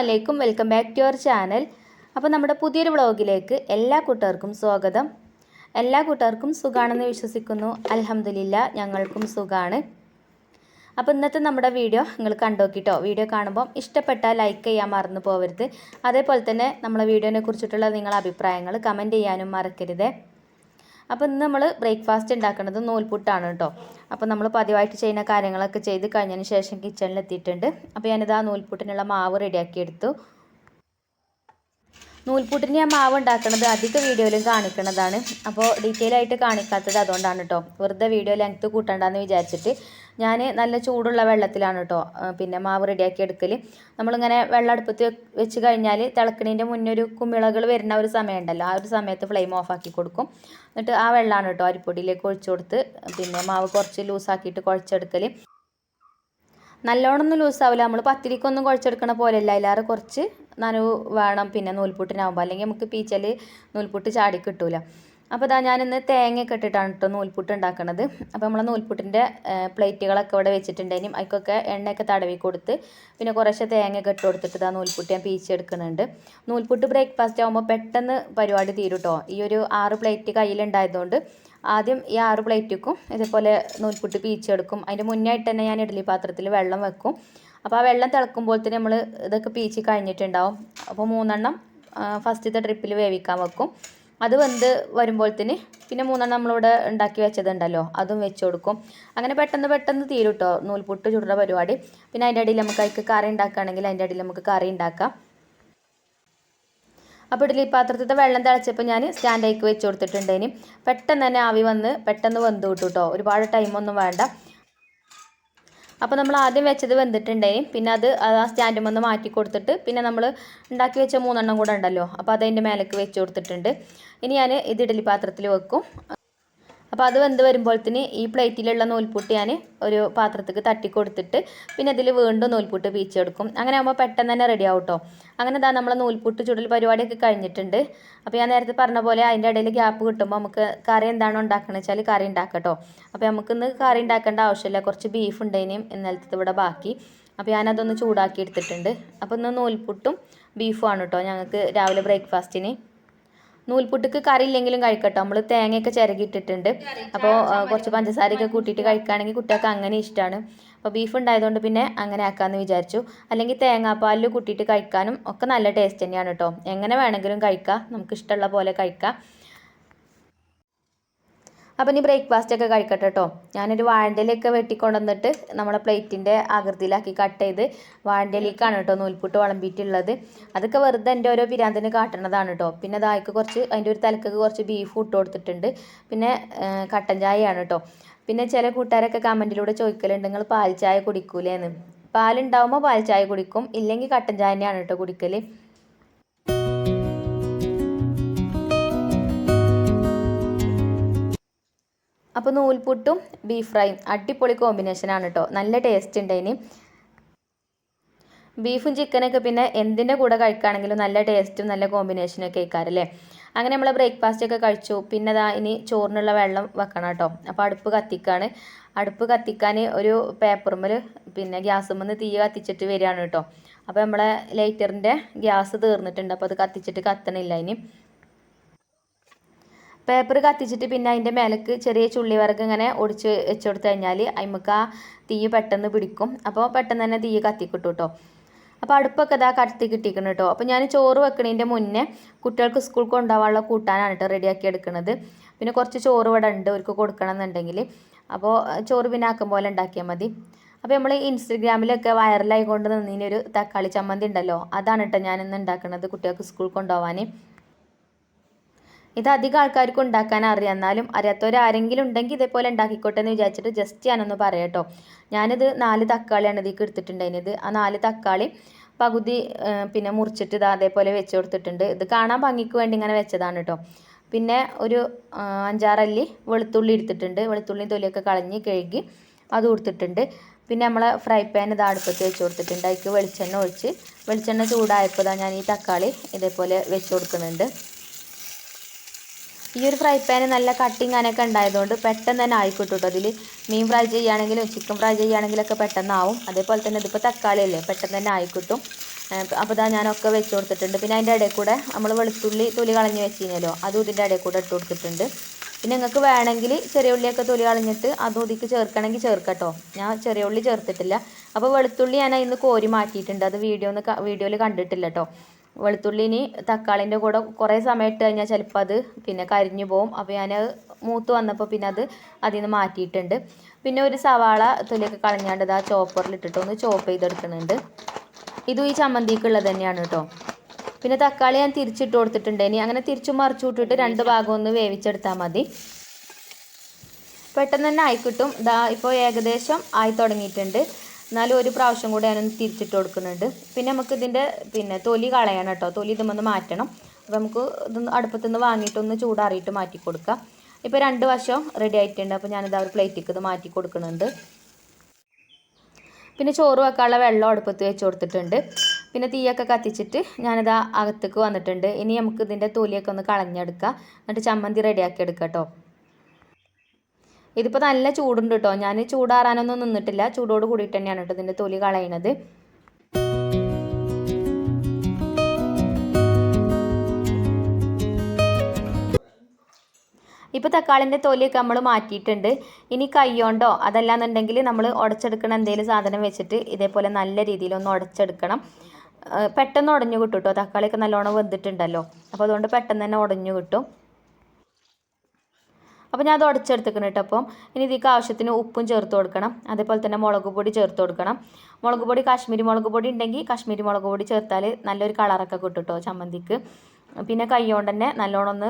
അലൈക്കും. Welcome back to our channel. അപ്പോൾ നമ്മുടെ പുതിയൊരു വ്ളോഗിലേക്ക് എല്ലാ കൂട്ടുകാർക്കും സ്വാഗതം. എല്ലാ കൂട്ടുകാർക്കും സുഖാണെന്ന് വിശ്വസിക്കുന്നു. അൽഹംദുലില്ല ഞങ്ങൾക്കും സുഖമാണ് അപ്പോൾ ഇന്നത്തെ നമ്മുടെ വീഡിയോ നിങ്ങൾ കണ്ടോക്കിട്ടോ? വീഡിയോ കാണുമ്പോൾ ഇഷ്ടപ്പെട്ടാൽ ലൈക്ക് ചെയ്യാൻ മറന്നു പോകരുത് അതേപോലെ തന്നെ നമ്മളെ വീഡിയോനെ കുറിച്ചിട്ടുള്ള നിങ്ങളുടെ അഭിപ്രായങ്ങൾ കമന്റ് ചെയ്യാനും മറക്കരുത്. അപ്പോൾ ഇന്ന് നമ്മൾ ബ്രേക്ക്ഫാസ്റ്റ് ഉണ്ടാക്കുന്നത് നൂൽപുട്ടാണ് കേട്ടോ അപ്പോൾ നമ്മൾ പതിവായിട്ട് ചെയ്യുന്ന കാര്യങ്ങളൊക്കെ ചെയ്ത് കഴിഞ്ഞതിന് ശേഷം കിച്ചണിൽ എത്തിയിട്ടുണ്ട്. അപ്പോൾ ഞാനിത് ആ നൂൽപുട്ടിനുള്ള മാവ് റെഡിയാക്കി എടുത്തു. നൂൽപുട്ടിന് ആ മാവ് ഉണ്ടാക്കുന്നത് അധിക വീഡിയോയിലും കാണിക്കുന്നതാണ് അപ്പോൾ ഡീറ്റെയിൽ ആയിട്ട് കാണിക്കാത്തത് അതുകൊണ്ടാണ് കേട്ടോ വെറുതെ വീഡിയോ ലെങ്ത്ത് കൂട്ടണ്ടെന്ന് വിചാരിച്ചിട്ട് ഞാൻ നല്ല ചൂടുള്ള വെള്ളത്തിലാണ് കേട്ടോ പിന്നെ മാവ് റെഡിയാക്കി എടുക്കൽ നമ്മളിങ്ങനെ വെള്ളം അടുപ്പത്ത് വെച്ച് കഴിഞ്ഞാൽ തിളക്കണീന്റെ മുന്നേ ഒരു കുമിളകൾ വരുന്ന ഒരു സമയമുണ്ടല്ലോ ആ ഒരു സമയത്ത് ഫ്ലെയിം ഓഫ് ആക്കി കൊടുക്കും. എന്നിട്ട് ആ വെള്ളമാണ് കേട്ടോ അരിപ്പൊടിയിലേക്ക് ഒഴിച്ചു കൊടുത്ത് പിന്നെ മാവ് കുറച്ച് ലൂസാക്കിയിട്ട് കുഴച്ചെടുക്കൽ നല്ലോണം ഒന്നും ലൂസാവില്ല നമ്മൾ പത്തിരിക്കൊന്നും കുഴച്ചെടുക്കണ പോലെയല്ല. അതിലേറെ കുറച്ച് നനവ് വേണം പിന്നെ നൂൽപുട്ടിനാവുമ്പോൾ അല്ലെങ്കിൽ നമുക്ക് പീച്ചൽ നൂൽപുട്ട് ചാടി കിട്ടൂല. അപ്പോൾ ഇതാ ഞാനിന്ന് തേങ്ങയൊക്കെ ഇട്ടിട്ടാണ് കേട്ടോ നൂൽപുട്ട് ഉണ്ടാക്കുന്നത് അപ്പോൾ നമ്മളെ നൂൽപുട്ടിന്റെ പ്ലേറ്റുകളൊക്കെ ഇവിടെ വെച്ചിട്ടുണ്ടെങ്കിലും അതിക്കൊക്കെ എണ്ണയൊക്കെ തടവി കൊടുത്ത് പിന്നെ കുറേശ്ശെ തേങ്ങയൊക്കെ ഇട്ട് കൊടുത്തിട്ട് ഇതാ നൂൽപുട്ട് ഞാൻ പീച്ചെടുക്കുന്നുണ്ട് നൂൽപുട്ട് ബ്രേക്ക്ഫാസ്റ്റ് ആകുമ്പോൾ പെട്ടെന്ന് പരിപാടി തീരും കേട്ടോ ഈ ഒരു ആറ് പ്ലേറ്റ് കയ്യിലുണ്ടായതുകൊണ്ട് ആദ്യം ഈ ആറ് പ്ലേറ്റ് പ്ലേറ്റിക്കും ഇതേപോലെ നൂൽപുട്ട് പീച്ചെടുക്കും. അതിന്റെ മുന്നായിട്ട് തന്നെ ഞാൻ ഇഡ്ഡലി പാത്രത്തിൽ വെള്ളം വെക്കും. അപ്പോൾ ആ വെള്ളം തിളക്കുമ്പോൾ തന്നെ നമ്മൾ ഇതൊക്കെ പീച്ച് കഴിഞ്ഞിട്ടുണ്ടാവും. അപ്പോൾ മൂന്നെണ്ണം ഫസ്റ്റത്തെ ട്രിപ്പിൽ വേവിക്കാൻ വെക്കും. അത് വെന്ത് വരുമ്പോഴത്തേന് പിന്നെ മൂന്നെണ്ണം നമ്മളിവിടെ ഉണ്ടാക്കി വെച്ചതുണ്ടല്ലോ അതും വെച്ച് കൊടുക്കും. അങ്ങനെ പെട്ടെന്ന് പെട്ടെന്ന് തീരും കേട്ടോ നൂൽപുട്ട് ചുടുന്ന പരിപാടി. പിന്നെ അതിന്റെ ഇടയിൽ നമുക്ക് അതിക്ക് കറി ഉണ്ടാക്കുകയാണെങ്കിൽ അതിന്റെ ഇടയിൽ നമുക്ക് കറി ഉണ്ടാക്കാം. അപ്പോൾ ഇഡ്ഡലി പാത്രത്തിലത്തെ വെള്ളം തിളച്ചപ്പോൾ ഞാൻ സ്റ്റാൻഡേക്ക് വെച്ച് കൊടുത്തിട്ടുണ്ടേനി പെട്ടെന്ന് തന്നെ ആവി വന്ന് പെട്ടെന്ന് വെന്ത് കിട്ടും കേട്ടോ ഒരുപാട് ടൈമൊന്നും വേണ്ട. അപ്പോൾ നമ്മൾ ആദ്യം വെച്ചത് വെന്തിട്ടുണ്ടേനി പിന്നെ അത് ആ സ്റ്റാൻഡിൽ നിന്ന് മാറ്റി കൊടുത്തിട്ട് പിന്നെ നമ്മൾ ഉണ്ടാക്കി വെച്ച മൂന്നെണ്ണം കൂടെ ഉണ്ടല്ലോ. അപ്പോൾ അതതിന്റെ മേലേക്ക് വെച്ച് കൊടുത്തിട്ടുണ്ട്. ഇനി ഞാൻ ഇത് ഇഡ്ഡലി പാത്രത്തിൽ വെക്കും. അപ്പോൾ അത് വെന്ത് വരുമ്പോഴത്തേന് ഈ പ്ലേറ്റിലുള്ള നൂൽപുട്ട് ഞാൻ ഒരു പാത്രത്തേക്ക് തട്ടി കൊടുത്തിട്ട് പിന്നെ അതിൽ വീണ്ടും നൂൽപുട്ട് പീച്ചെടുക്കും അങ്ങനെ ആകുമ്പോൾ പെട്ടെന്ന് തന്നെ റെഡി ആവും കേട്ടോ അങ്ങനെ ഇതാ നമ്മൾ നൂൽപുട്ട് ചുടൽ പരിപാടിയൊക്കെ കഴിഞ്ഞിട്ടുണ്ട്. അപ്പോൾ ഞാൻ നേരത്തെ പറഞ്ഞ പോലെ അതിന്റെ ഇടയിൽ ഗ്യാപ്പ് കിട്ടുമ്പോൾ നമുക്ക് കറി എന്താണോ ഉണ്ടാക്കണമെന്ന് വെച്ചാൽ കറി ഉണ്ടാക്കട്ടോ കേട്ടോ അപ്പോൾ നമുക്കിന്ന് കറി ഉണ്ടാക്കേണ്ട ആവശ്യമില്ല. കുറച്ച് ബീഫ് ഉണ്ടേനും ഇന്നലത്തെ ഇവിടെ ബാക്കി. അപ്പോൾ ഞാനതൊന്ന് ചൂടാക്കി എടുത്തിട്ടുണ്ട്. അപ്പോൾ ഇന്ന് നൂൽപുട്ടും ബീഫുമാണ് കേട്ടോ ഞങ്ങൾക്ക് രാവിലെ ബ്രേക്ക്ഫാസ്റ്റിന് നൂൽപുട്ടിക്ക് കറി ഇല്ലെങ്കിലും കഴിക്കട്ടോ. നമ്മൾ തേങ്ങയൊക്കെ ചിരകിയിട്ടിട്ടുണ്ട്. അപ്പോൾ കുറച്ച് പഞ്ചസാരയൊക്കെ കൂട്ടിയിട്ട് കഴിക്കുകയാണെങ്കിൽ കുട്ടികൾക്ക് അങ്ങനെ ഇഷ്ടമാണ് അപ്പോൾ ബീഫ് ഉണ്ടായതുകൊണ്ട് പിന്നെ അങ്ങനെ ആക്കാമെന്ന് വിചാരിച്ചു. അല്ലെങ്കിൽ തേങ്ങാപ്പാലിൽ കൂട്ടിയിട്ട് കഴിക്കാനും ഒക്കെ നല്ല ടേസ്റ്റ് തന്നെയാണ് കേട്ടോ എങ്ങനെ വേണമെങ്കിലും കഴിക്കാം. നമുക്ക് ഇഷ്ടമുള്ള പോലെ കഴിക്കാം. അപ്പം ഇനി ബ്രേക്ക്ഫാസ്റ്റ് ഒക്കെ കഴിക്കട്ടെ കേട്ടോ ഞാനൊരു വാഴന്റെലൊക്കെ വെട്ടിക്കൊണ്ടുവന്നിട്ട് നമ്മളെ പ്ലേറ്റിന്റെ ആകൃതിയിലാക്കി കട്ട് ചെയ്ത് വാഴന്റെലേക്കാണ് കേട്ടോ നൂൽപുട്ട് വിളമ്പിയിട്ടുള്ളത്. അതൊക്കെ വെറുതെ എന്റെ ഓരോ പിരാന്തിന് കാട്ടണതാണ് കേട്ടോ പിന്നെ അതായിക്ക് കുറച്ച് അതിന്റെ ഒരു തലക്കൊക്കെ കുറച്ച് ബീഫ് ഇട്ട് കൊടുത്തിട്ടുണ്ട്. പിന്നെ കട്ടൻ ചായയാണ് കേട്ടോ പിന്നെ ചില കൂട്ടുകാരൊക്കെ കമന്റിലൂടെ ചോദിക്കലുണ്ട് നിങ്ങൾ പാൽ ചായ കുടിക്കൂലേന്ന്? പാലുണ്ടാവുമ്പോൾ പാൽ ചായ കുടിക്കും ഇല്ലെങ്കിൽ കട്ടൻ ചായ തന്നെയാണ് കേട്ടോ കുടിക്കൽ അപ്പോൾ നൂൽപുട്ടും ബീഫ് ഫ്രൈയും അടിപൊളി കോമ്പിനേഷനാണ് കേട്ടോ നല്ല ടേസ്റ്റ് ഉണ്ട് ഇനി ബീഫും ചിക്കനൊക്കെ പിന്നെ എന്തിന്റെ കൂടെ കഴിക്കുകയാണെങ്കിലും നല്ല ടേസ്റ്റും നല്ല കോമ്പിനേഷനൊക്കെ ആയിക്കാറല്ലേ അങ്ങനെ നമ്മൾ ബ്രേക്ക്ഫാസ്റ്റ് ഒക്കെ കഴിച്ചു. പിന്നെ അതാ ഇനി ചോറിനുള്ള വെള്ളം വെക്കണം കേട്ടോ അപ്പോൾ അടുപ്പ് കത്തിക്കാണ്. അടുപ്പ് കത്തിക്കാൻ ഒരു പേപ്പറുമ്മൽ പിന്നെ ഗ്യാസുമ്മന്ന് തീ കത്തിച്ചിട്ട് വരികയാണ് കേട്ടോ അപ്പോൾ നമ്മളെ ലൈറ്ററിന്റെ ഗ്യാസ് തീർന്നിട്ടുണ്ട്. അപ്പോൾ അത് കത്തിച്ചിട്ട് കത്തണില്ല ഇനി. പേപ്പർ കത്തിച്ചിട്ട് പിന്നെ അതിന്റെ മേലേക്ക് ചെറിയ ചുള്ളി വിറക് ഇങ്ങനെ ഒടിച്ച് വെച്ച് കൊടുത്തു കഴിഞ്ഞാൽ അതിമക്ക് ആ തീ പെട്ടെന്ന് പിടിക്കും. അപ്പോൾ പെട്ടെന്ന് തന്നെ തീ കത്തിക്കിട്ടു കേട്ടോ അപ്പോൾ അടുപ്പൊക്കെ ഇതാ കത്തി കിട്ടിക്കണം കേട്ടോ അപ്പോൾ ഞാൻ ചോറ് വെക്കണതിന്റെ മുന്നേ കുട്ടികൾക്ക് സ്കൂൾ കൊണ്ടുപോകാനുള്ള കൂട്ടാനാണ് കേട്ടോ റെഡിയാക്കി എടുക്കുന്നത് പിന്നെ കുറച്ച് ചോറ് ഇവിടെ ഉണ്ട് അവർക്ക് കൊടുക്കണം എന്നുണ്ടെങ്കിൽ. അപ്പോൾ ചോറ് പിന്നെ ആക്കും പോലെ ഉണ്ടാക്കിയാൽ മതി. അപ്പോൾ നമ്മൾ ഇൻസ്റ്റഗ്രാമിലൊക്കെ വൈറലായി കൊണ്ട് നിന്നൊരു തക്കാളി ചമ്മന്തി ഉണ്ടല്ലോ അതാണ് കേട്ടോ ഞാനിന്ന് ഉണ്ടാക്കുന്നത് കുട്ടികൾക്ക് സ്കൂൾ കൊണ്ടുപോകാൻ. ഇത് അധികം ആൾക്കാർക്ക് ഉണ്ടാക്കാൻ അറിയാം. എന്നാലും അറിയാത്തവരാരെങ്കിലും ഉണ്ടെങ്കിൽ ഇതേപോലെ ഉണ്ടാക്കിക്കോട്ടെ എന്ന് വിചാരിച്ചിട്ട് ജസ്റ്റ് ഞാനൊന്ന് പറയാം കേട്ടോ ഞാനിത് നാല് തക്കാളിയാണ് ഇതിലേക്ക് എടുത്തിട്ടുണ്ടായിരുന്നത് ആ നാല് തക്കാളി പകുതി പിന്നെ മുറിച്ചിട്ട് ഇത് അതേപോലെ വെച്ച് കൊടുത്തിട്ടുണ്ട്. ഇത് കാണാൻ ഭംഗിക്ക് വേണ്ടി ഇങ്ങനെ വെച്ചതാണ് കേട്ടോ പിന്നെ ഒരു അഞ്ചാറല്ലി വെളുത്തുള്ളി എടുത്തിട്ടുണ്ട്. വെളുത്തുള്ളി തൊലിയൊക്കെ കളഞ്ഞ് കഴുകി അത് കൊടുത്തിട്ടുണ്ട്. പിന്നെ നമ്മളെ ഫ്രൈ പാൻ ഇത് അടുപ്പത്ത് വെച്ച് കൊടുത്തിട്ടുണ്ട്. അതിലേക്ക് വെളിച്ചെണ്ണ ഒഴിച്ച് വെളിച്ചെണ്ണ ചൂടായപ്പോൾ ഞാൻ ഈ തക്കാളി ഇതേപോലെ വെച്ച് കൊടുക്കുന്നുണ്ട്. ഈ ഒരു ഫ്രൈ പാന് നല്ല കട്ടിങ് അങ്ങനെയൊക്കെ ഉണ്ടായതുകൊണ്ട് പെട്ടെന്ന് തന്നെ ആയിക്കോട്ടെ കേട്ടോ അതിൽ മീൻ ഫ്രൈ ചെയ്യുകയാണെങ്കിലും ചിക്കൻ ഫ്രൈ ചെയ്യുകയാണെങ്കിലൊക്കെ പെട്ടെന്ന് ആവും അതേപോലെ തന്നെ ഇതിപ്പോൾ തക്കാളി അല്ലേ പെട്ടെന്ന് തന്നെ ആയിക്കിട്ടും. അപ്പോൾ ഇതാ ഞാനൊക്കെ വെച്ച് കൊടുത്തിട്ടുണ്ട്. പിന്നെ അതിന്റെ ഇടയിൽ കൂടെ നമ്മൾ വെളുത്തുള്ളി തൊലി കളഞ്ഞ് വെച്ച് കഴിഞ്ഞാലോ അതും ഇതിന്റെ ഇടയിൽ കൂടെ ഇട്ട് കൊടുത്തിട്ടുണ്ട്. പിന്നെ നിങ്ങൾക്ക് വേണമെങ്കിൽ ചെറിയ ഉള്ളിയൊക്കെ തൊലി കളഞ്ഞിട്ട് അതും ഇതിക്ക് ചേർക്കണമെങ്കിൽ ചേർക്കട്ടോ ഞാൻ ചെറിയ ഉള്ളി ചേർത്തിട്ടില്ല. അപ്പോൾ വെളുത്തുള്ളി ഞാൻ ഇന്ന് കോരി മാറ്റിയിട്ടുണ്ട്. അത് വീഡിയോ ഒന്ന് വീഡിയോയിൽ കണ്ടിട്ടില്ല കേട്ടോ വെളുത്തുള്ളി ഇനി തക്കാളിന്റെ കൂടെ കുറേ സമയം ഇട്ട് കഴിഞ്ഞാൽ ചിലപ്പോൾ അത് പിന്നെ കരിഞ്ഞു പോകും അപ്പോൾ ഞാൻ മൂത്ത് വന്നപ്പോൾ പിന്നെ അത് അതിൽ നിന്ന് മാറ്റിയിട്ടുണ്ട്. പിന്നെ ഒരു സവാള തൊലിയൊക്കെ കളഞ്ഞാണ്ട് ആ ചോപ്പറിൽ ഇട്ടിട്ട് ഒന്ന് ചോപ്പ് ചെയ്തെടുക്കുന്നുണ്ട്. ഇതും ഈ ചമ്മന്തിക്കുള്ളത് തന്നെയാണ് കേട്ടോ. പിന്നെ തക്കാളി ഞാൻ തിരിച്ചിട്ട് കൊടുത്തിട്ടുണ്ട്. ഇനി അങ്ങനെ തിരിച്ചു മറിച്ചു വിട്ടിട്ട് രണ്ട് ഭാഗം ഒന്ന് വേവിച്ചെടുത്താൽ മതി. പെട്ടെന്ന് തന്നെ ആയിക്കിട്ടും ഇതാ ഇപ്പോൾ ഏകദേശം ആയി തുടങ്ങിയിട്ടുണ്ട്. എന്നാലും ഒരു പ്രാവശ്യം കൂടെ ഞാനൊന്ന് തിരിച്ചിട്ട് കൊടുക്കുന്നുണ്ട്. പിന്നെ നമുക്ക് ഇതിന്റെ പിന്നെ തൊലി കളയണം കേട്ടോ. തൊലി ഇതുമൊന്ന് മാറ്റണം. അപ്പോൾ നമുക്ക് ഇതൊന്ന് അടുപ്പത്തു നിന്ന് വാങ്ങിയിട്ടൊന്ന് ചൂടാറിയിട്ട് മാറ്റി കൊടുക്കാം. ഇപ്പോൾ രണ്ട് വശം റെഡി ആയിട്ടുണ്ട്. അപ്പോൾ ഞാനിത് ആ ഒരു പ്ലേറ്റിക്ക് ഇത് മാറ്റി കൊടുക്കുന്നുണ്ട്. പിന്നെ ചോറ് വെക്കാനുള്ള വെള്ളം അടുപ്പത്ത് വെച്ച് കൊടുത്തിട്ടുണ്ട്. പിന്നെ തീയൊക്കെ കത്തിച്ചിട്ട് ഞാനിത് അകത്തേക്ക് വന്നിട്ടുണ്ട്. ഇനി നമുക്ക് ഇതിന്റെ തൊലിയൊക്കെ ഒന്ന് കളഞ്ഞെടുക്കാം. എന്നിട്ട് ചമ്മന്തി റെഡിയാക്കി എടുക്കാം കേട്ടോ. ഇതിപ്പോൾ നല്ല ചൂടുണ്ട് കേട്ടോ ഞാൻ ചൂടാറാനൊന്നും നിന്നിട്ടില്ല. ചൂടോട് കൂടിയിട്ട് തന്നെയാണ് കേട്ടോ ഇതിന്റെ തൊലി കളയണത്. ഇപ്പോൾ തക്കാളിന്റെ തൊലിയൊക്കെ നമ്മൾ മാറ്റിയിട്ടുണ്ട്. ഇനി കൈയോണ്ടോ അതല്ലാന്നുണ്ടെങ്കിൽ നമ്മൾ ഉടച്ചെടുക്കണ എന്തെങ്കിലും സാധനം വെച്ചിട്ട് ഇതേപോലെ നല്ല രീതിയിൽ ഒന്ന് ഉടച്ചെടുക്കണം പെട്ടെന്ന് ഉടഞ്ഞു കിട്ടും കേട്ടോ തക്കാളിയൊക്കെ നല്ലോണം വെന്തിട്ടുണ്ടല്ലോ. അപ്പോൾ അതുകൊണ്ട് പെട്ടെന്ന് തന്നെ ഉടഞ്ഞു കിട്ടും. അപ്പോൾ ഞാൻ അത് ഉടച്ചെടുത്തേക്കണം കേട്ടോ അപ്പം ഇനി ഇതിക്ക് ആവശ്യത്തിന് ഉപ്പും ചേർത്ത് കൊടുക്കണം. അതേപോലെ തന്നെ മുളക് പൊടി ചേർത്ത് കൊടുക്കണം. മുളക് പൊടി കാശ്മീരി മുളക് പൊടി ഉണ്ടെങ്കിൽ കാശ്മീരി മുളക് പൊടി ചേർത്താൽ നല്ലൊരു കളറൊക്കെ കിട്ടും ചമ്മന്തിക്ക്. പിന്നെ കൈ കൊണ്ട് തന്നെ നല്ലോണം ഒന്ന്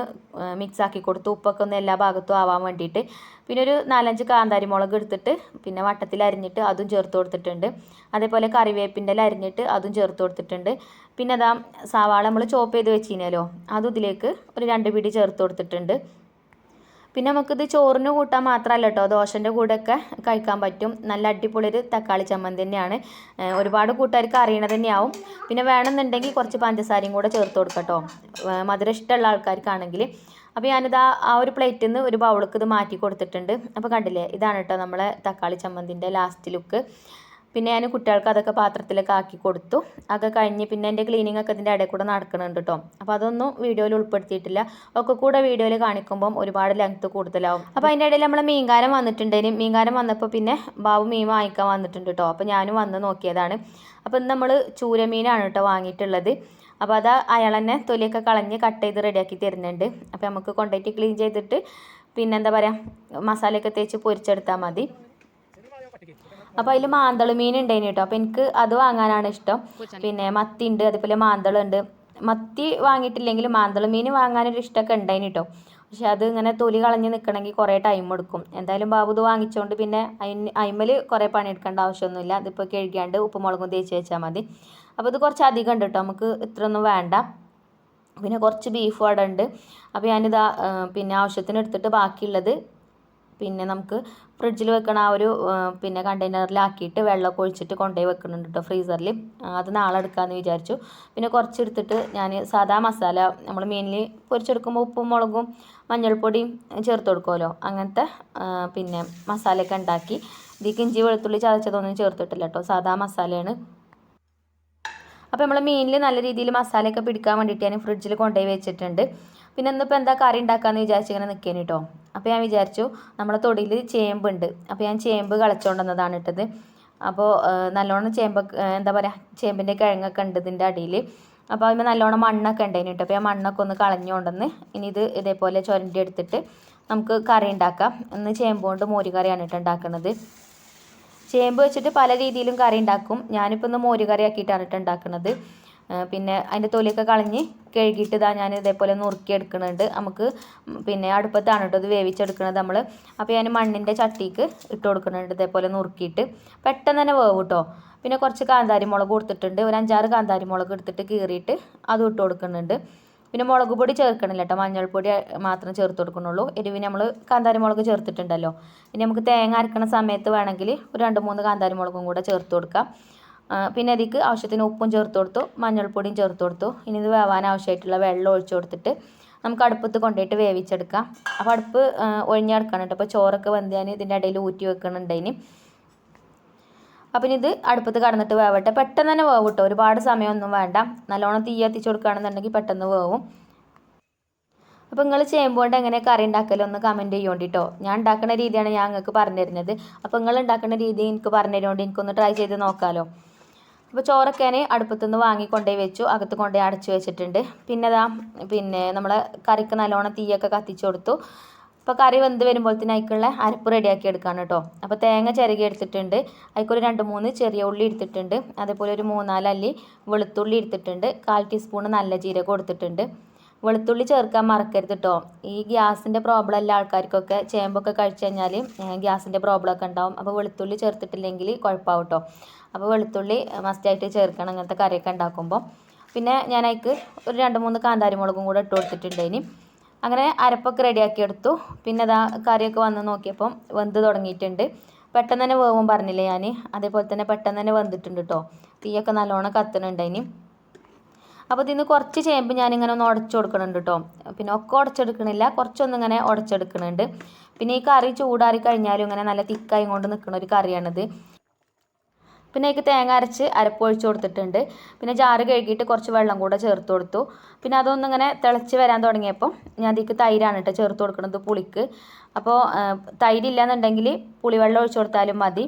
മിക്സ് ആക്കി കൊടുത്തു ഉപ്പൊക്കെ ഒന്ന് എല്ലാ ഭാഗത്തും ആവാൻ വേണ്ടിയിട്ട് പിന്നെ ഒരു നാലഞ്ച് കാന്താരി മുളക് എടുത്തിട്ട് പിന്നെ വട്ടത്തിൽ അരിഞ്ഞിട്ട് അതും ചേർത്ത് കൊടുത്തിട്ടുണ്ട്. അതേപോലെ കറിവേപ്പിന്റെ അരിഞ്ഞിട്ട് അതും ചേർത്ത് കൊടുത്തിട്ടുണ്ട്. പിന്നെ അതാ സവാള നമ്മൾ ചോപ്പ് ചെയ്ത് വെച്ചിനല്ലോ അതും ഇതിലേക്ക് ഒരു രണ്ട് പിടി ചേർത്ത് കൊടുത്തിട്ടുണ്ട്. പിന്നെ നമുക്കിത് ചോറിന് കൂട്ടാൻ മാത്രമല്ല കേട്ടോ ദോശന്റെ കൂടെയൊക്കെ കഴിക്കാൻ പറ്റും. നല്ല അടിപൊളി ഒരു തക്കാളി ചമ്മന്തി തന്നെയാണ്. ഒരുപാട് കൂട്ടുകാർക്ക് അറിയണത് തന്നെയാവും. പിന്നെ വേണമെന്നുണ്ടെങ്കിൽ കുറച്ച് പഞ്ചസാരയും കൂടെ ചേർത്ത് കൊടുക്കട്ടോ കേട്ടോ മധുരം ഇഷ്ടമുള്ള ആൾക്കാർക്കാണെങ്കിൽ. അപ്പോൾ ഞാനിത് ആ ആ ഒരു പ്ലേറ്റിൽ നിന്ന് ഒരു ബൗൾക്ക് ഇത് മാറ്റി കൊടുത്തിട്ടുണ്ട്. അപ്പോൾ കണ്ടില്ലേ? ഇതാണ് കേട്ടോ നമ്മളെ തക്കാളി ചമ്മന്തിന്റെ ലാസ്റ്റ് ലുക്ക് പിന്നെ ഞാൻ കുട്ടികൾക്ക് അതൊക്കെ പാത്രത്തിലൊക്കെ ആക്കി കൊടുത്തു. അതൊക്കെ കഴിഞ്ഞ് പിന്നെ എന്റെ ക്ലീനിങ് ഒക്കെ ഇതിന്റെ ഇടയിൽ കൂടെ നടക്കുന്നുണ്ട് കേട്ടോ അപ്പോൾ അതൊന്നും വീഡിയോയിൽ ഉൾപ്പെടുത്തിയിട്ടില്ല. ഒക്കെ കൂടെ വീഡിയോയിൽ കാണിക്കുമ്പം ഒരുപാട് ലെങ്ത്ത് കൂടുതലാവും. അപ്പോൾ അതിന്റെ ഇടയിൽ നമ്മൾ മീൻകാരം വന്നിട്ടുണ്ടെങ്കിൽ മീൻകാരം വന്നപ്പോൾ പിന്നെ ബാബു മീൻ വാങ്ങിക്കാൻ വന്നിട്ടുണ്ട് കേട്ടോ അപ്പോൾ ഞാനും വന്ന് നോക്കിയതാണ്. അപ്പോൾ ഇന്ന് നമ്മൾ ചൂരമീനാണ് കേട്ടോ വാങ്ങിയിട്ടുള്ളത്. അപ്പോൾ അത് അയാൾ തന്നെ തൊലിയൊക്കെ കളഞ്ഞ് കട്ട് ചെയ്ത് റെഡിയാക്കി തരുന്നുണ്ട്. അപ്പോൾ നമുക്ക് കൊണ്ടുപോയിട്ട് ക്ലീൻ ചെയ്തിട്ട് പിന്നെന്താ പറയുക മസാലയൊക്കെ തേച്ച് പൊരിച്ചെടുത്താൽ മതി. അപ്പോൾ അതിൽ മാന്തൾ മീൻ ഉണ്ടായിന് കേട്ടോ. അപ്പോൾ എനിക്ക് അത് വാങ്ങാനാണ് ഇഷ്ടം. പിന്നെ മത്തി ഉണ്ട് അതുപോലെ മാന്തളുണ്ട്. മത്തി വാങ്ങിയിട്ടില്ലെങ്കിൽ മാന്തൾ മീൻ വാങ്ങാനൊരു ഇഷ്ടമൊക്കെ ഉണ്ടായിന് കേട്ടോ. പക്ഷെ അത് ഇങ്ങനെ തൊലി കളഞ്ഞ് നിൽക്കണമെങ്കിൽ കുറേ ടൈം എടുക്കും. എന്തായാലും ബാബു ഇത് വാങ്ങിച്ചുകൊണ്ട് പിന്നെ അതിന് അയിമൽ കുറേ പണിയെടുക്കേണ്ട ആവശ്യമൊന്നുമില്ല. അതിപ്പോൾ കഴുകിയാണ്ട് ഉപ്പുമുളകും തേച്ച് വെച്ചാൽ മതി. അപ്പോൾ ഇത് കുറച്ച് അധികം ഉണ്ട് കേട്ടോ. നമുക്ക് ഇത്രയൊന്നും വേണ്ട. പിന്നെ കുറച്ച് ബീഫ് അവിടെ ഉണ്ട്. അപ്പോൾ ഞാനിത് പിന്നെ ആവശ്യത്തിന് എടുത്തിട്ട് ബാക്കിയുള്ളത് പിന്നെ നമുക്ക് ഫ്രിഡ്ജിൽ വെക്കണ ആ ഒരു പിന്നെ കണ്ടെയ്നറിലാക്കിയിട്ട് വെള്ളമൊക്കെ ഒഴിച്ചിട്ട് കൊണ്ടുപോയി വെക്കുന്നുണ്ട് കേട്ടോ ഫ്രീസറിൽ. അത് നാളെ എടുക്കാമെന്ന് വിചാരിച്ചു. പിന്നെ കുറച്ച് എടുത്തിട്ട് ഞാൻ സാധാ മസാല നമ്മൾ മീനിൽ പൊരിച്ചെടുക്കുമ്പോൾ ഉപ്പും മുളകും മഞ്ഞൾപ്പൊടിയും ചേർത്ത് കൊടുക്കുമല്ലോ അങ്ങനത്തെ പിന്നെ മസാലയൊക്കെ ഉണ്ടാക്കി. ഇതിലേക്ക് ഇഞ്ചി വെളുത്തുള്ളി ചതച്ചതൊന്നും ചേർത്തിട്ടില്ല കേട്ടോ സാധാ മസാലയാണ്. അപ്പോൾ നമ്മൾ മീനിൽ നല്ല രീതിയിൽ മസാലയൊക്കെ പിടിക്കാൻ വേണ്ടിയിട്ട് ഞാൻ ഫ്രിഡ്ജിൽ കൊണ്ടുപോയി വെച്ചിട്ടുണ്ട്. പിന്നെ ഇന്നിപ്പോൾ എന്താ കറി ഉണ്ടാക്കാമെന്ന് വിചാരിച്ച് ഇങ്ങനെ നിൽക്കേന് കേട്ടോ അപ്പോൾ ഞാൻ വിചാരിച്ചു നമ്മുടെ തൊടിയിൽ ചേമ്പുണ്ട് അപ്പോൾ ഞാൻ ചേമ്പ് കളച്ചുകൊണ്ടുവന്നതാണ് ഇട്ടത്. അപ്പോൾ നല്ലോണം ചേമ്പ് എന്താ പറയുക ചേമ്പിന്റെ കിഴങ്ങൊക്കെ ഉണ്ട് ഇതിന്റെ അടിയിൽ അപ്പോൾ അതിന് നല്ലോണം മണ്ണൊക്കെ ഉണ്ടായിന് കേട്ടോ അപ്പോൾ ഞാൻ മണ്ണൊക്കെ ഒന്ന് കളഞ്ഞുകൊണ്ടുവന്ന് ഇനി ഇത് ഇതേപോലെ ചുരണ്ടി എടുത്തിട്ട് നമുക്ക് കറി ഉണ്ടാക്കാം. ഇന്ന് ചേമ്പ് കൊണ്ട് മോരുകറിയാണ് കേട്ടോ ഉണ്ടാക്കുന്നത് ചേമ്പ് വെച്ചിട്ട് പല രീതിയിലും കറി ഉണ്ടാക്കും. ഞാനിപ്പോൾ ഒന്ന് മോര് കറി ആക്കിയിട്ടാണ് കേട്ടോ ഉണ്ടാക്കുന്നത് പിന്നെ അതിന്റെ തൊലിയൊക്കെ കളഞ്ഞ് കഴുകിയിട്ട് ഇതാ ഞാൻ ഇതേപോലെ നുറുക്കി എടുക്കുന്നുണ്ട് നമുക്ക് പിന്നെ അടുപ്പത്താണ് കേട്ടോ ഇത് വേവിച്ചെടുക്കുന്നത് നമ്മൾ അപ്പോൾ ഞാൻ മണ്ണിന്റെ ചട്ടിക്ക് ഇട്ട് കൊടുക്കുന്നുണ്ട് ഇതേപോലെ നുറുക്കിയിട്ട്. പെട്ടെന്ന് തന്നെ വേവ് കേട്ടോ പിന്നെ കുറച്ച് കാന്താരി മുളക് കൊടുത്തിട്ടുണ്ട്. ഒരു അഞ്ചാറ് കാന്താരി മുളക് എടുത്തിട്ട് കീറിയിട്ട് അതും ഇട്ട് കൊടുക്കുന്നുണ്ട് പിന്നെ മുളക് പൊടി ചേർക്കണില്ല കേട്ടോ മഞ്ഞൾപ്പൊടി മാത്രം ചേർത്ത് കൊടുക്കണുള്ളൂ എരിവിന് നമ്മൾ കാന്താരി മുളക് ചേർത്തിട്ടുണ്ടല്ലോ. ഇനി നമുക്ക് തേങ്ങ അരക്കണ സമയത്ത് വേണമെങ്കിൽ ഒരു രണ്ട് മൂന്ന് കാന്താരി മുളകും കൂടെ ചേർത്ത് കൊടുക്കാം. പിന്നെ അതിക്ക് ആവശ്യത്തിന് ഉപ്പും ചേർത്ത് കൊടുത്തു. മഞ്ഞൾപ്പൊടിയും ചേർത്ത് കൊടുത്തു. ഇനി ഇത് വേവാൻ ആവശ്യമായിട്ടുള്ള വെള്ളം ഒഴിച്ചു കൊടുത്തിട്ട് നമുക്ക് അടുപ്പത്ത് കൊണ്ടുപോയിട്ട് വേവിച്ചെടുക്കാം. അപ്പോൾ അടുപ്പ് ഒഴിഞ്ഞെടുക്കണം കേട്ടോ അപ്പോൾ ചോറൊക്കെ വെന്ത് ഞാൻ ഇതിന്റെ ഇടയിൽ ഊറ്റി വെക്കണുണ്ടതിന് അപ്പം ഇത് അടുപ്പത്ത് കടന്നിട്ട് വേവട്ടെ. പെട്ടെന്ന് തന്നെ വേവ് കേട്ടോ. ഒരുപാട് സമയമൊന്നും വേണ്ട. നല്ലോണം തീ കത്തിച്ച് കൊടുക്കുകയാണെന്നുണ്ടെങ്കിൽ പെട്ടെന്ന് വേവും. അപ്പോൾ നിങ്ങൾ ചെയ്യുമ്പോൾ എങ്ങനെ കറി ഉണ്ടാക്കലൊന്ന് കമന്റ് ചെയ്യോണ്ടിട്ടോ ഞാൻ ഉണ്ടാക്കുന്ന രീതിയാണ് ഞാൻ നിങ്ങൾക്ക് പറഞ്ഞു തരുന്നത്. അപ്പോൾ നിങ്ങൾ ഉണ്ടാക്കുന്ന രീതി എനിക്ക് പറഞ്ഞു തരുകൊണ്ട് എനിക്കൊന്ന് ട്രൈ ചെയ്ത് നോക്കാമല്ലോ അപ്പോൾ ചോറൊക്കെ ഞാൻ അടുപ്പത്തുനിന്ന് വാങ്ങി കൊണ്ടുപോയി വെച്ചു. അകത്ത് കൊണ്ടുപോയി അടച്ചു വെച്ചിട്ടുണ്ട്. പിന്നെ അതാ പിന്നെ നമ്മളെ കറിക്ക് നല്ലോണം തീയൊക്കെ കത്തിച്ചു കൊടുത്തു. അപ്പോൾ കറി വെന്ത് വരുമ്പോഴത്തേന് അതിക്കുള്ള അരപ്പ് റെഡിയാക്കി എടുക്കാണ് കേട്ടോ. അപ്പോൾ തേങ്ങ ചിരകി എടുത്തിട്ടുണ്ട്. അതിക്കൊരു രണ്ട് മൂന്ന് ചെറിയ ഉള്ളി എടുത്തിട്ടുണ്ട്. അതേപോലെ ഒരു മൂന്നാൽ അല്ലി വെളുത്തുള്ളി എടുത്തിട്ടുണ്ട്. കാൽ ടീസ്പൂൺ നല്ല ജീരകം എടുത്തിട്ടുണ്ട് വെളുത്തുള്ളി ചേർക്കാൻ മറക്കരുത് കേട്ടോ ഈ ഗ്യാസിന്റെ പ്രോബ്ലം എല്ലാ ആൾക്കാർക്കൊക്കെ ചേമ്പൊക്കെ കഴിച്ചു കഴിഞ്ഞാൽ ഗ്യാസിന്റെ പ്രോബ്ലം ഒക്കെ ഉണ്ടാവും. അപ്പോൾ വെളുത്തുള്ളി ചേർത്തിട്ടില്ലെങ്കിൽ കുഴപ്പമാവും കേട്ടോ അപ്പോൾ വെളുത്തുള്ളി മസ്റ്റായിട്ട് ചേർക്കണം അങ്ങനത്തെ കറിയൊക്കെ ഉണ്ടാക്കുമ്പോൾ പിന്നെ ഞാൻ അതിക്ക് ഒരു രണ്ട് മൂന്ന് കാന്താരി മുളകും കൂടെ ഇട്ട് കൊടുത്തിട്ടുണ്ട് ഇനി. അങ്ങനെ അരപ്പൊക്കെ റെഡിയാക്കി എടുത്തു പിന്നെ അതാ കറിയൊക്കെ വന്ന് നോക്കിയപ്പം വെന്ത് തുടങ്ങിയിട്ടുണ്ട്. പെട്ടെന്ന് തന്നെ വേവും പറഞ്ഞില്ലേ ഞാൻ അതേപോലെ തന്നെ പെട്ടെന്ന് തന്നെ വെന്തിട്ടുണ്ട് കേട്ടോ തീയൊക്കെ നല്ലോണം കത്തുന്നുണ്ട് ഇനി. അപ്പോൾ ഇതിന് കുറച്ച് ചേമ്പ് ഞാനിങ്ങനെ ഒന്ന് ഉടച്ചു കൊടുക്കുന്നുണ്ട് കേട്ടോ പിന്നെ ഒക്കെ ഉടച്ചെടുക്കണില്ല. കുറച്ചൊന്നും ഇങ്ങനെ ഉടച്ചെടുക്കുന്നുണ്ട് പിന്നെ ഈ കറി ചൂടാറി കഴിഞ്ഞാലും ഇങ്ങനെ നല്ല തിക്കായി കൊണ്ട് നിൽക്കുന്ന ഒരു കറിയാണിത്. പിന്നെ അതിലേക്ക് തേങ്ങ അരച്ച് അരപ്പൊഴിച്ച് കൊടുത്തിട്ടുണ്ട്. പിന്നെ ജാറ് കഴുകിയിട്ട് കുറച്ച് വെള്ളം കൂടെ ചേർത്ത് കൊടുത്തു. പിന്നെ അതൊന്നും ഇങ്ങനെ തിളച്ച് വരാൻ തുടങ്ങിയപ്പോൾ ഞാൻ അതിലേക്ക് തൈരാണ് കേട്ടോ ചേർത്ത് കൊടുക്കുന്നത് പുളിക്ക്. അപ്പോൾ തൈര് ഇല്ലയെന്നുണ്ടെങ്കിൽ പുളിവെള്ളം ഒഴിച്ച് കൊടുത്താലും മതി.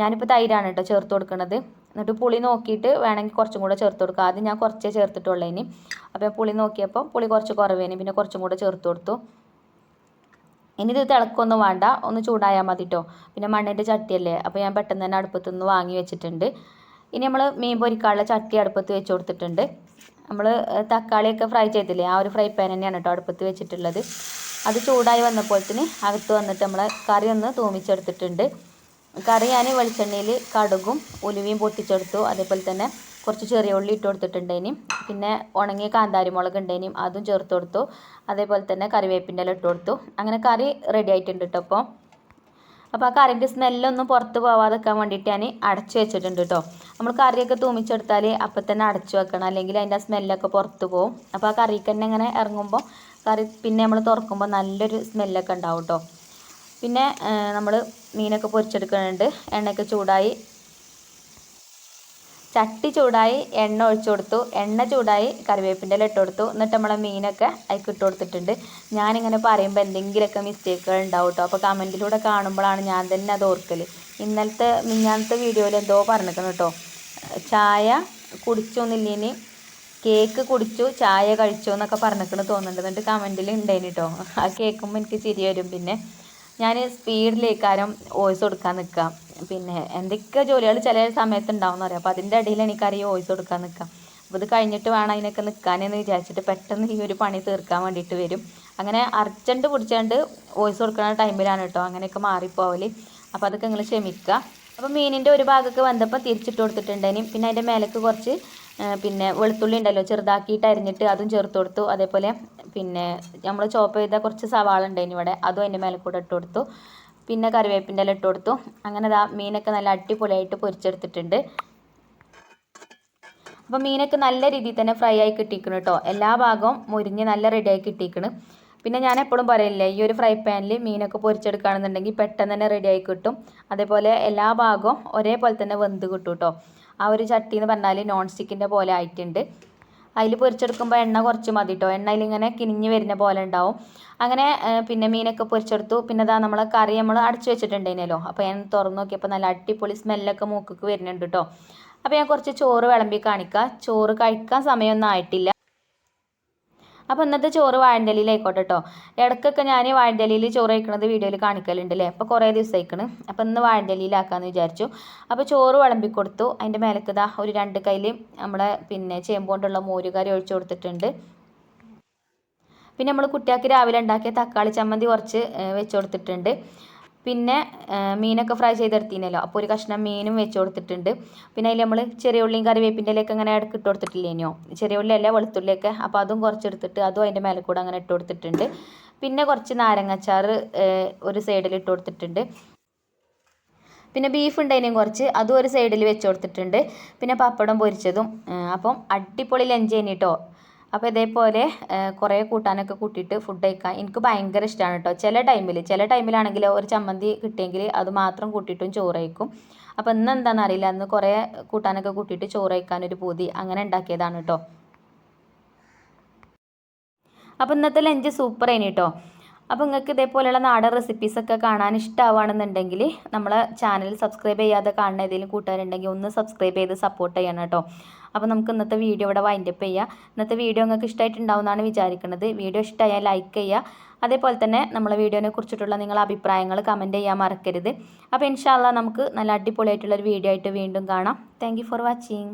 ഞാനിപ്പോൾ തൈരാണ് കേട്ടോ ചേർത്ത് കൊടുക്കുന്നത്. എന്നിട്ട് പുളി നോക്കിയിട്ട് വേണമെങ്കിൽ കുറച്ചും കൂടെ ചേർത്ത് കൊടുക്കുക ആദ്യം ഞാൻ കുറച്ചേ ചേർത്തിട്ടുള്ളൂ ഇനി. അപ്പോൾ പുളി നോക്കിയപ്പോൾ പുളി കുറച്ച് കുറവേനി. പിന്നെ കുറച്ചും കൂടെ ചേർത്ത് കൊടുത്തു. ഇനി ഇത് തിളക്കൊന്നും വേണ്ട. ഒന്ന് ചൂടായാൽ മതി കേട്ടോ പിന്നെ മണ്ണിന്റെ ചട്ടിയല്ലേ? അപ്പോൾ ഞാൻ പെട്ടെന്ന് തന്നെ അടുപ്പത്തു നിന്ന് വാങ്ങി വെച്ചിട്ടുണ്ട്. ഇനി നമ്മൾ മീൻ പൊരിക്കാനുള്ള ചട്ടി അടുപ്പത്ത് വെച്ച് കൊടുത്തിട്ടുണ്ട്. നമ്മൾ തക്കാളിയൊക്കെ ഫ്രൈ ചെയ്തില്ലേ? ആ ഒരു ഫ്രൈ പാൻ തന്നെയാണ് കേട്ടോ അടുപ്പത്ത് വെച്ചിട്ടുള്ളത്. അത് ചൂടായി വന്നപ്പോഴത്തേന് അകത്ത് വന്നിട്ട് നമ്മൾ കറി ഒന്ന് തൂമിച്ചെടുത്തിട്ടുണ്ട്. കറി ഞാൻ വെളിച്ചെണ്ണയിൽ കടുകും ഉലുവയും പൊട്ടിച്ചെടുത്തു. അതേപോലെ തന്നെ കുറച്ച് ചെറിയ ഉള്ളി ഇട്ട് കൊടുത്തിട്ടുണ്ടേനി പിന്നെ ഉണങ്ങിയ കാന്താരി മുളക് ഉണ്ടേനും അതും ചേർത്ത് കൊടുത്തു. അതേപോലെ തന്നെ കറിവേപ്പിന്റെ ഇല ഇട്ട് കൊടുത്തു. അങ്ങനെ കറി റെഡി ആയിട്ടുണ്ട് കേട്ടോ അപ്പോൾ അപ്പോൾ ആ കറിന്റെ സ്മെല്ലൊന്നും പുറത്ത് പോവാതെക്കാൻ വേണ്ടിയിട്ട് ഞാൻ അടച്ചു വെച്ചിട്ടുണ്ട് കേട്ടോ നമ്മൾ കറിയൊക്കെ തൂമിച്ചെടുത്താൽ അപ്പം തന്നെ അടച്ചു വെക്കണം. അല്ലെങ്കിൽ അതിന്റെ സ്മെല്ലൊക്കെ പുറത്ത് പോകും അപ്പോൾ ആ കറിക്ക് തന്നെ ഇങ്ങനെ ഇറങ്ങുമ്പോൾ കറി പിന്നെ നമ്മൾ തുറക്കുമ്പോൾ നല്ലൊരു സ്മെല്ലൊക്കെ ഉണ്ടാവും കേട്ടോ പിന്നെ നമ്മൾ മീനൊക്കെ പൊരിച്ചെടുക്കുന്നുണ്ട്. എണ്ണയൊക്കെ ചൂടായി ചട്ടി ചൂടായി എണ്ണ ഒഴിച്ചു കൊടുത്തു. എണ്ണ ചൂടായി കറിവേപ്പിന്റെ ഇല ഇട്ട് കൊടുത്തു. എന്നിട്ട് നമ്മളെ മീനൊക്കെ അതിൽ ഇട്ട് കൊടുത്തിട്ടുണ്ട്. ഞാനിങ്ങനെ പറയുമ്പോൾ എന്തെങ്കിലുമൊക്കെ മിസ്റ്റേക്കുകൾ ഉണ്ടാവും കേട്ടോ അപ്പോൾ കമന്റിലൂടെ കാണുമ്പോഴാണ് ഞാൻ തന്നെ അത് ഓർക്കൽ ഇന്നലത്തെ മിഞ്ഞാന്നത്തെ വീഡിയോയിൽ എന്തോ പറഞ്ഞിരിക്കണം കേട്ടോ ചായ കുടിച്ചൊന്നില്ലേനി കേക്ക് കുടിച്ചു ചായ കഴിച്ചു എന്നൊക്കെ പറഞ്ഞിരിക്കണം തോന്നുന്നുണ്ട്. എന്നിട്ട് കമന്റിൽ ഉണ്ടായിന് കേട്ടോ ആ കേൾക്കുമ്പോൾ എനിക്ക് ചിരി വരും. പിന്നെ ഞാൻ സ്പീഡിലേക്കാരം വോയിസ് കൊടുക്കാൻ നിൽക്കാം പിന്നെ എന്തൊക്കെ ജോലികൾ ചില സമയത്ത് ഉണ്ടാവും പറയാം അപ്പോൾ അതിന്റെ ഇടയിൽ എനിക്കറിയാം വോയിസ് കൊടുക്കാൻ നിൽക്കാം അപ്പോൾ ഇത് കഴിഞ്ഞിട്ട് വേണം അതിനൊക്കെ നിൽക്കാനെന്ന് വിചാരിച്ചിട്ട് പെട്ടെന്ന് ഈ ഒരു പണി തീർക്കാൻ വേണ്ടിയിട്ട് വരും. അങ്ങനെ അർജന്റ് പിടിച്ചാണ്ട് വോയിസ് കൊടുക്കുന്ന ടൈമിലാണ് കേട്ടോ അങ്ങനെയൊക്കെ മാറിപ്പോവൽ അപ്പോൾ അതൊക്കെ നിങ്ങൾ ക്ഷമിക്കുക അപ്പോൾ മീനിന്റെ ഒരു ഭാഗമൊക്കെ വന്നപ്പോൾ തിരിച്ചിട്ട് കൊടുത്തിട്ടുണ്ടേനി പിന്നെ അതിന്റെ മേലേക്ക് കുറച്ച് പിന്നെ വെളുത്തുള്ളി ഉണ്ടല്ലോ ചെറുതാക്കിയിട്ട് അരിഞ്ഞിട്ട് അതും ചേർത്ത് കൊടുത്തു. അതേപോലെ പിന്നെ നമ്മൾ ചോപ്പ് ചെയ്ത കുറച്ച് സവാള ഉണ്ടായിന് ഇവിടെ അതും അതിന്റെ മേലെ കൂടെ ഇട്ട് കൊടുത്തു. പിന്നെ കറിവേപ്പിന്റെ ഇല ഇട്ട് കൊടുത്തു. അങ്ങനെ ദാ മീനൊക്കെ നല്ല അടിപൊളിയായിട്ട് പൊരിച്ചെടുത്തിട്ടുണ്ട്. അപ്പോൾ മീനൊക്കെ നല്ല രീതിയിൽ തന്നെ ഫ്രൈ ആയി കിട്ടിയിരിക്കണം കേട്ടോ. എല്ലാ ഭാഗവും മുരിഞ്ഞ് നല്ല റെഡിയായി കിട്ടിയിരിക്കണം പിന്നെ ഞാൻ എപ്പോഴും പറയില്ലേ ഈ ഒരു ഫ്രൈ പാനിൽ മീനൊക്കെ പൊരിച്ചെടുക്കുകയാണെന്നുണ്ടെങ്കിൽ പെട്ടെന്ന് തന്നെ റെഡിയായി കിട്ടും. അതേപോലെ എല്ലാ ഭാഗവും ഒരേപോലെ തന്നെ വെന്ത് കിട്ടും കേട്ടോ. ആ ഒരു ചട്ടി എന്ന് പറഞ്ഞാൽ നോൺ സ്റ്റിക്കിന്റെ പോലെ ആയിട്ടുണ്ട്. അതിൽ പൊരിച്ചെടുക്കുമ്പോൾ എണ്ണ കുറച്ച് മതി കേട്ടോ എണ്ണയിൽ ഇങ്ങനെ കിനിഞ്ഞ് വരുന്ന പോലെ ഉണ്ടാവും. അങ്ങനെ പിന്നെ മീനൊക്കെ പൊരിച്ചെടുത്തു. പിന്നെ അതാ നമ്മൾ കറി നമ്മൾ അടച്ചു വെച്ചിട്ടുണ്ടായിരുന്നല്ലോ. അപ്പോൾ ഞാൻ തുറന്നു നോക്കിയപ്പോൾ നല്ല അടിപൊളി സ്മെല്ലൊക്കെ മൂക്കൊക്കെ വരുന്നുണ്ട് കേട്ടോ അപ്പോൾ ഞാൻ കുറച്ച് ചോറ് വിളമ്പി കാണിക്കാം. ചോറ് കഴിക്കാൻ സമയമൊന്നും ആയിട്ടില്ല. അപ്പോൾ ഇന്നത്തെ ചോറ് വാഴന്റെലിയിലായിക്കോട്ടെ കേട്ടോ ഇടയ്ക്കൊക്കെ ഞാൻ വാഴന്റെലിയിൽ ചോറ് കഴിക്കുന്നത് വീഡിയോയിൽ കാണിക്കലുണ്ട് അല്ലേ അപ്പോൾ കുറേ ദിവസം ആയിക്കണ് അപ്പോൾ ഇന്ന് വാഴന്റെലിയിലാക്കാമെന്ന് വിചാരിച്ചു. അപ്പോൾ ചോറ് വിളമ്പി കൊടുത്തു അതിന്റെ മേലേക്ക് ഇതാ ഒരു രണ്ട് കയ്യിൽ നമ്മളെ പിന്നെ ചേമ്പ് കൊണ്ടുള്ള മോരുകറി ഒഴിച്ചു കൊടുത്തിട്ടുണ്ട്. പിന്നെ നമ്മൾ കുട്ടിയാൾക്ക് രാവിലെ ഉണ്ടാക്കിയ തക്കാളി ചമ്മന്തി കുറച്ച് വെച്ച് കൊടുത്തിട്ടുണ്ട്. പിന്നെ മീനൊക്കെ ഫ്രൈ ചെയ്തെടുത്തിനല്ലോ. അപ്പോൾ ഒരു കഷ്ണം മീനും വെച്ച് കൊടുത്തിട്ടുണ്ട് പിന്നെ അതിൽ നമ്മൾ ചെറിയ ഉള്ളിയും കറിവേപ്പിന്റെ ഇലയൊക്കെ അങ്ങനെ ഇടയ്ക്ക് ഇട്ട് കൊടുത്തിട്ടില്ലേനോ ചെറിയ ഉള്ളി അല്ല വെളുത്തുള്ളിയൊക്കെ. അപ്പോൾ അതും കുറച്ചെടുത്തിട്ട് അതും അതിന്റെ മേലെ കൂടെ അങ്ങനെ ഇട്ട് കൊടുത്തിട്ടുണ്ട് പിന്നെ കുറച്ച് നാരങ്ങച്ചാർ ഒരു സൈഡിൽ ഇട്ട് കൊടുത്തിട്ടുണ്ട് പിന്നെ ബീഫ് ഉണ്ടായിരുന്നു കുറച്ച്. അതും ഒരു സൈഡിൽ വെച്ച് കൊടുത്തിട്ടുണ്ട് പിന്നെ പപ്പടം പൊരിച്ചതും. അപ്പം അടിപൊളി ലഞ്ച് കഴിഞ്ഞിട്ടോ അപ്പോൾ ഇതേപോലെ കുറേ കൂട്ടാനൊക്കെ കൂട്ടിയിട്ട് ഫുഡ് കഴിക്കാൻ എനിക്ക് ഭയങ്കര ഇഷ്ടമാണ് കേട്ടോ ചില ടൈമിൽ ചില ടൈമിലാണെങ്കിൽ ഒരു ചമ്മന്തി കിട്ടിയെങ്കിൽ അത് മാത്രം കൂട്ടിയിട്ടും ചോറ് കഴിക്കും. അപ്പോൾ ഇന്ന് എന്താണെന്ന് അറിയില്ല. അന്ന് കുറേ കൂട്ടാനൊക്കെ കൂട്ടിയിട്ട് ചോറ് കഴിക്കാനൊരു പൂതി അങ്ങനെ ഉണ്ടാക്കിയതാണ് കേട്ടോ അപ്പോൾ ഇന്നത്തെ ലഞ്ച് സൂപ്പർ ആയിന് കേട്ടോ അപ്പോൾ നിങ്ങൾക്ക് ഇതേപോലെയുള്ള നാടൻ റെസിപ്പീസൊക്കെ കാണാൻ ഇഷ്ടമാവുകയാണെന്നുണ്ടെങ്കിൽ നമ്മളെ ചാനൽ സബ്സ്ക്രൈബ് ചെയ്യാതെ കാണുന്ന ഏതെങ്കിലും കൂട്ടുകാരുണ്ടെങ്കിൽ ഒന്ന് സബ്സ്ക്രൈബ് ചെയ്ത് സപ്പോർട്ട് ചെയ്യണം കേട്ടോ. അപ്പോൾ നമുക്ക് ഇന്നത്തെ വീഡിയോ ഇവിടെ വൈൻഡപ്പ് ചെയ്യാം. ഇന്നത്തെ വീഡിയോ നിങ്ങൾക്ക് ഇഷ്ടമായിട്ടുണ്ടാവുമെന്നാണ് വിചാരിക്കുന്നത്. വീഡിയോ ഇഷ്ടമായാൽ ലൈക്ക് ചെയ്യുക. അതേപോലെ തന്നെ നമ്മളെ വീഡിയോനെ കുറിച്ചിട്ടുള്ള നിങ്ങളുടെ അഭിപ്രായങ്ങൾ കമന്റ് ചെയ്യാൻ മറക്കരുത്. അപ്പോൾ ഇൻഷാല്ല നമുക്ക് നല്ല അടിപൊളിയായിട്ടുള്ളൊരു വീഡിയോ ആയിട്ട് വീണ്ടും കാണാം. Thank for watching